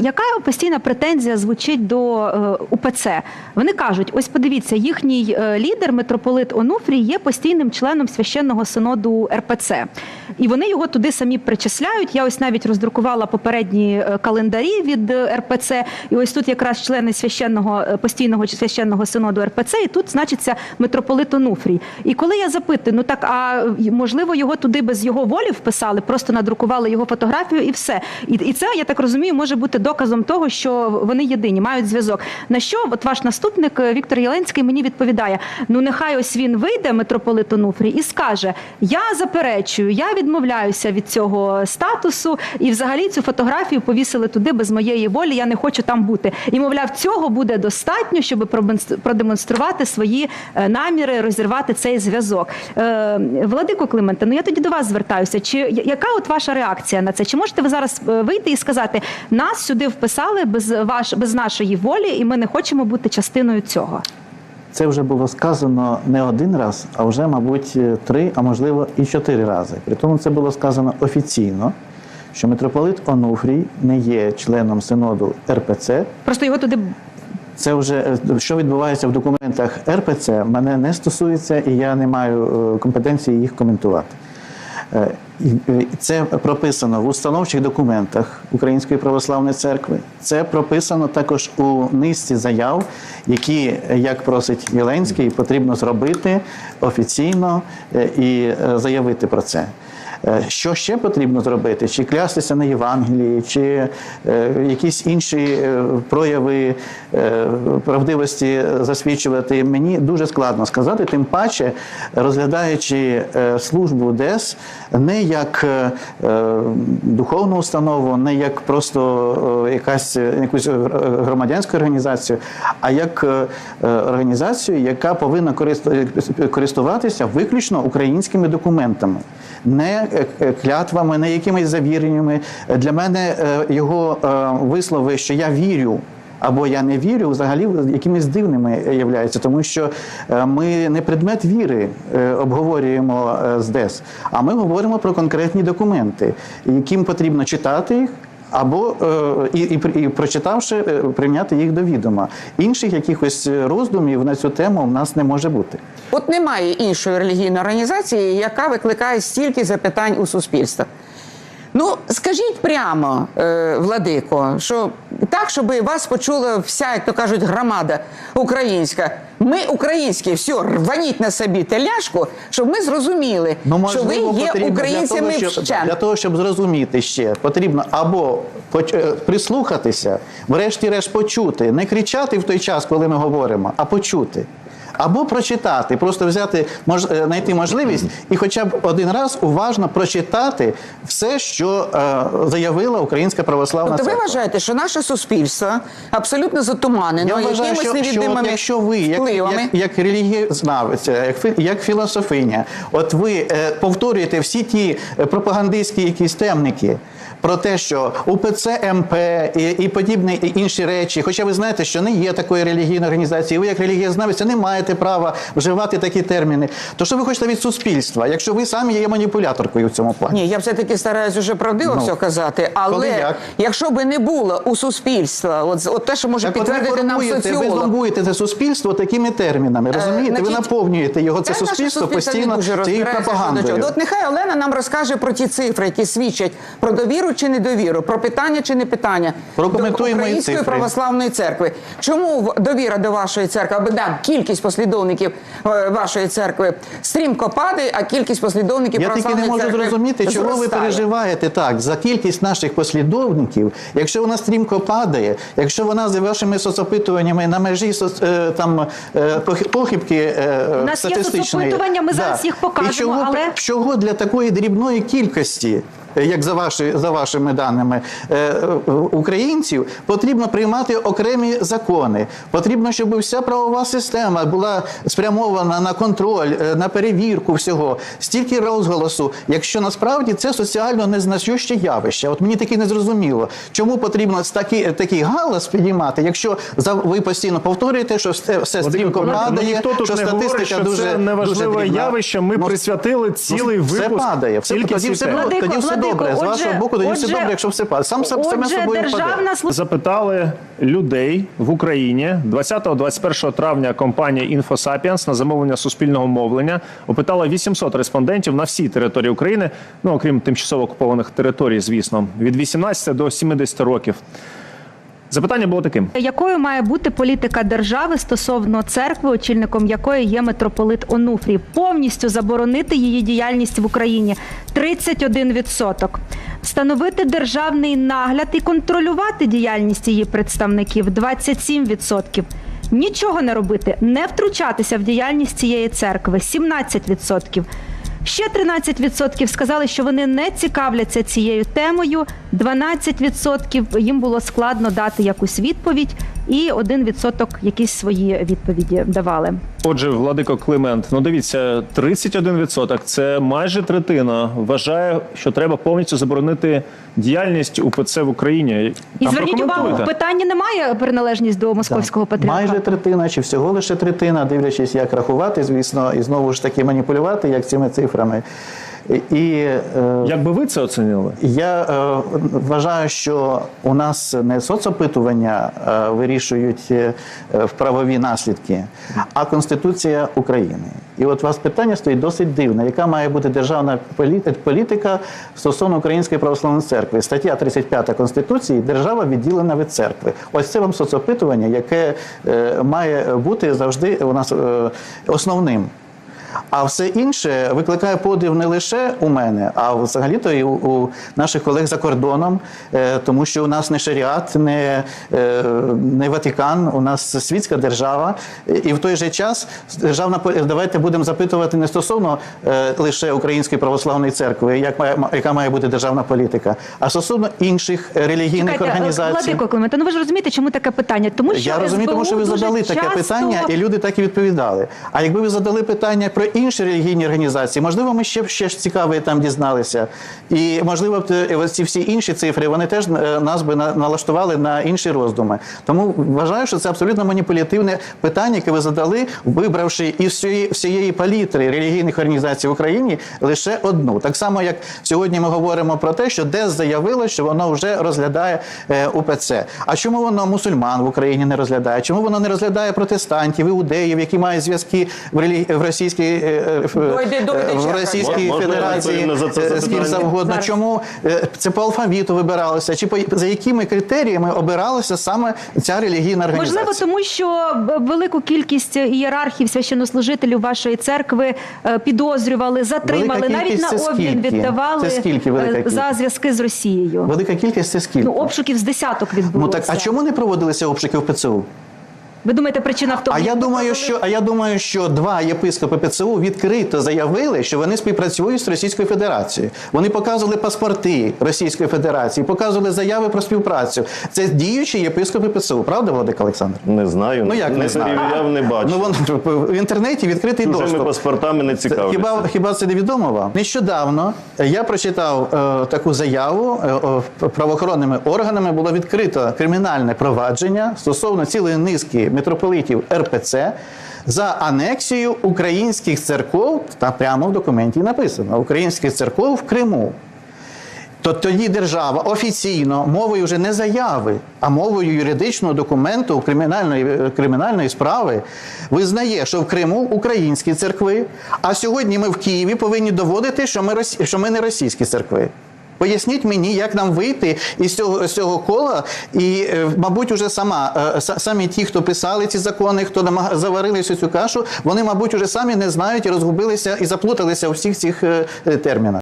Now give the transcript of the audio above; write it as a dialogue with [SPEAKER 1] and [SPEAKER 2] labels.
[SPEAKER 1] Яка постійна претензія звучить до е, УПЦ? Вони кажуть: ось подивіться, їхній е, лідер, митрополит Онуфрій, є постійним членом священного синоду РПЦ, і вони його туди самі причисляють. Я ось навіть роздрукувала попередні е, календарі від РПЦ, і ось тут якраз члени священного постійного священного синоду РПЦ, і тут значиться митрополит Онуфрій. І коли я запитую, ну так а можливо його туди без його волі вписали, просто надрукували його фотографію і все. І це я так розумію, може бути доказом того, що вони єдині, мають зв'язок. На що от ваш наступник е, Віктор Єленський мені відповідає: ну нехай ось він вийде, митрополит Онуфрій, і скаже: Я заперечую, я відмовляюся від цього статусу, і взагалі цю фотографію повісили туди без моєї волі. Я не хочу там бути. І мовляв, цього буде достатньо, щоб продемонструвати свої е, наміри, розірвати цей зв'язок. Е, Владико Клименте, ну я тоді до вас звертаюся. Чи яка от ваша реакція на це? Чи можете ви зараз вийти і сказати, нас сюди вписали без ваш без нашої волі, і ми не хочемо бути частиною цього?
[SPEAKER 2] Це вже було сказано не один раз, а вже, мабуть, три, а можливо і чотири рази. При тому це було сказано офіційно, що митрополит Онуфрій не є членом синоду РПЦ.
[SPEAKER 1] Просто його туди
[SPEAKER 2] Це вже е, що відбувається в документах РПЦ, мене не стосується, і я не маю е, компетенції їх коментувати. Е, е, Це прописано в установчих документах Української православної церкви. Це прописано також у низці заяв, які, е, як просить Єленський, потрібно зробити офіційно і заявити про це. Е, Що ще потрібно зробити? Чи клястися на Євангелії, чи е, якісь інші е, прояви правдивості засвідчувати? Мені дуже складно сказати, тим паче розглядаючи службу ДЕС не як духовну установу, не як просто якась якусь громадянську організацію, а як організацію, яка повинна корист- користуватися виключно українськими документами, не клятвами, не якимись завіреннями. Для мене е, його е, вислови, що я вірю. Або я не вірю, взагалі якимись дивними являються, тому що е, ми не предмет віри е, обговорюємо е, з ДЕС, а ми говоримо про конкретні документи, яким потрібно читати їх. Або е, і, і, і прочитавши, е, прийняти їх до відома. Інших якихось роздумів на цю тему в нас не може бути.
[SPEAKER 3] От немає іншої релігійної організації, яка викликає стільки запитань у суспільства. Ну, скажіть прямо, е, Владико, що так, щоб вас почула вся, як то кажуть, громада українська. Ми українські, все, рваніть на собі теляшку, щоб ми зрозуміли, що ви є
[SPEAKER 2] Ну, потрібно
[SPEAKER 3] українцями
[SPEAKER 2] для того, щоб, для того, щоб зрозуміти ще, потрібно або е, прислухатися, врешті-решт почути, не кричати в той час, коли ми говоримо, а почути. Або прочитати, просто взяти, мож, е, знайти можливість і хоча б один раз уважно прочитати все, що е, заявила Українська православна
[SPEAKER 3] Тобто ви вважаєте, що наше суспільство абсолютно затуманено
[SPEAKER 2] Я вважаю,
[SPEAKER 3] якимось невідомими
[SPEAKER 2] якщо ви, як,
[SPEAKER 3] впливами.
[SPEAKER 2] як, як релігієзнавець, як, фі- як філософиня, от ви е, повторюєте всі ті е, пропагандистські якісь темники. Про те, що УПЦ МП і, і подібні і інші речі, хоча ви знаєте, що не є такої релігійної організації, ви як релігієзнавець не маєте права вживати такі терміни. То що ви хочете від суспільства, якщо ви самі є маніпуляторкою в цьому плані?
[SPEAKER 3] Ні, я все-таки стараюсь уже правдиво
[SPEAKER 2] Ну,
[SPEAKER 3] все казати, але
[SPEAKER 2] як?
[SPEAKER 3] якщо би не було у суспільства, от, от те, що може
[SPEAKER 2] Так от ви
[SPEAKER 3] підтвердити нам
[SPEAKER 2] формуєте, ви
[SPEAKER 3] соціолог.
[SPEAKER 2] зомбуєте це суспільство такими термінами. Розумієте, ви наповнюєте його це суспільство постійно цією пропагандою.
[SPEAKER 3] От нехай Олена нам розкаже про ті цифри, які свідчать про довіру чи недовіру, про питання чи не питання
[SPEAKER 2] Прокоментуємо
[SPEAKER 3] до Української
[SPEAKER 2] цифри.
[SPEAKER 3] православної церкви. Чому довіра до вашої церкви, або да, кількість послідовників е, вашої церкви стрімко падає, а кількість послідовників
[SPEAKER 2] Я
[SPEAKER 3] православної
[SPEAKER 2] не можу зрозуміти, чого ви переживаєте так за кількість наших послідовників. Якщо вона стрімко падає, якщо вона за вашими соцопитуваннями на межі соц- е, там е, пох- похибки
[SPEAKER 1] У нас є соцопитування, ми зараз їх покажемо,
[SPEAKER 2] І чого,
[SPEAKER 1] але-
[SPEAKER 2] чого для такої дрібної кількості? Як за ваші за вашими даними е, українців потрібно приймати окремі закони. Потрібно, щоб вся правова система була спрямована на контроль, е, на перевірку всього. Стільки розголосу, якщо насправді це соціально незначуще явище. От мені таки не зрозуміло, чому потрібно такий, такий галас підіймати, якщо за ви постійно повторюєте, що все, все стрімко
[SPEAKER 4] ну,
[SPEAKER 2] падає,
[SPEAKER 4] ніхто
[SPEAKER 2] що статистика
[SPEAKER 4] говорить, що
[SPEAKER 2] дуже
[SPEAKER 4] це неважливе
[SPEAKER 2] дуже дрібна.
[SPEAKER 4] явище. Ми
[SPEAKER 2] Ну,
[SPEAKER 4] присвятили цілий
[SPEAKER 2] все
[SPEAKER 4] випуск
[SPEAKER 2] падає. Все,
[SPEAKER 4] тільки
[SPEAKER 2] тоді все тоді все добре. З вашого боку, тоді все добре, якщо все падає. Сам сам саме
[SPEAKER 1] Отже,
[SPEAKER 2] собою
[SPEAKER 1] служба.
[SPEAKER 4] Запитали людей в Україні 20-21 травня компанія InfoSapiens на замовлення суспільного мовлення опитала 800 респондентів на всій території України, ну окрім тимчасово окупованих територій, звісно, від 18 до 70 років. Запитання було таким:
[SPEAKER 1] Якою має бути політика держави стосовно церкви, очільником якої є митрополит Онуфрій? Повністю заборонити її діяльність в Україні 31%. Встановити державний нагляд і контролювати діяльність її представників 27%. Нічого не робити, не втручатися в діяльність цієї церкви 17%. Ще 13% сказали, що вони не цікавляться цією темою. 12% їм було складно дати якусь відповідь, і 1% якісь свої відповіді давали.
[SPEAKER 4] Отже, Владико Климент, ну дивіться, 31% – це майже третина. Вважає, що треба повністю заборонити діяльність УПЦ в Україні.
[SPEAKER 1] І
[SPEAKER 4] Там
[SPEAKER 1] зверніть увагу, питання немає приналежність до московського патріарха?
[SPEAKER 2] Майже третина чи всього лише третина, дивлячись, як рахувати, звісно, і знову ж таки маніпулювати, як цими цифрами. І е,
[SPEAKER 4] Як би ви це оцінили?
[SPEAKER 2] я е, вважаю, що у нас не соцопитування е, вирішують е, правові наслідки, а Конституція України. І от у вас питання стоїть досить дивне, яка має бути державна політи- політика стосовно Української православної церкви. Стаття 35 Конституції держава відділена від церкви. Ось це вам соцопитування, яке е, має бути завжди у нас е, основним. А все інше викликає подив не лише у мене, а взагалі-то і у, наших колег за кордоном, е, тому що у нас не шаріат, не, е, не Ватикан, у нас світська держава. І в той же час державна давайте будемо запитувати не стосовно е, лише Української православної церкви, як має, яка має бути державна політика, а стосовно інших релігійних
[SPEAKER 1] Чекайте,
[SPEAKER 2] організацій.
[SPEAKER 1] Владико Клименте, ну ви ж розумієте, чому таке питання? Тому що
[SPEAKER 2] Я розумію, тому що ви задали таке
[SPEAKER 1] часто-
[SPEAKER 2] питання, і люди так і відповідали. А якби ви задали питання про інші релігійні організації, можливо, ми ще ще цікаве там дізналися. І можливо, е, ці всі інші цифри вони теж е, нас би налаштували на інші роздуми. Тому вважаю, що це абсолютно маніпулятивне питання, яке ви задали, вибравши із всієї, всієї палітри релігійних організацій в Україні лише одну. Так само, як сьогодні ми говоримо про те, що ДЕС заявило, що воно вже розглядає е, УПЦ. А чому воно мусульман в Україні не розглядає? Чому воно не розглядає протестантів, іудеїв, які мають зв'язки в, релі... в російській е, е,
[SPEAKER 3] Дойде, дойде
[SPEAKER 2] в. Російській
[SPEAKER 5] Можна
[SPEAKER 2] Федерації
[SPEAKER 5] відповім на це
[SPEAKER 2] е, з ким завгодно?
[SPEAKER 3] Зараз.
[SPEAKER 2] Чому це по алфавіту вибиралося? Чи по за якими критеріями обиралася саме ця релігійна організація?
[SPEAKER 1] Можливо, тому що велику кількість ієрархів, священнослужителів вашої церкви підозрювали, затримали, навіть на обмін віддавали
[SPEAKER 2] Це скільки
[SPEAKER 1] за зв'язки з Росією.
[SPEAKER 2] Велика кількість це скільки?
[SPEAKER 1] Ну, обшуків з десяток відбулося.
[SPEAKER 2] Ну так, а чому не проводилися обшуки в ПЦУ?
[SPEAKER 1] Ви думаєте, причина в тому?
[SPEAKER 2] А я думаю, що а я думаю, що два єпископи ПЦУ відкрито заявили, що вони співпрацюють з Російською Федерацією. Вони показували паспорти Російської Федерації, показували заяви про співпрацю. Це діючі єпископи ПЦУ, правда, Владик Олександр?
[SPEAKER 5] Не знаю,
[SPEAKER 2] Ну як не,
[SPEAKER 5] не
[SPEAKER 2] знаю?
[SPEAKER 5] перевіряв, не бачу.
[SPEAKER 2] Ну вон в інтернеті відкритий
[SPEAKER 5] Чужими
[SPEAKER 2] доступ.
[SPEAKER 5] паспортами не
[SPEAKER 2] Це- Хіба, хіба це не відомо вам? Нещодавно я прочитав е, таку заяву е, правоохоронними органами було відкрито кримінальне провадження стосовно цілої низки митрополитів РПЦ за анексію українських церков, та прямо в документі написано українських церков в Криму. То тоді держава офіційно мовою вже не заяви, а мовою юридичного документу кримінальної, е, кримінальної справи визнає, що в Криму українські церкви, а сьогодні ми в Києві повинні доводити, що ми, що ми не російські церкви. Поясніть мені, як нам вийти із цього, з цього кола, і, е, мабуть, уже сама е, самі ті, хто писали ці закони, хто заварили всю цю кашу, вони, мабуть, уже самі не знають і розгубилися і заплуталися у всіх цих е, термінах.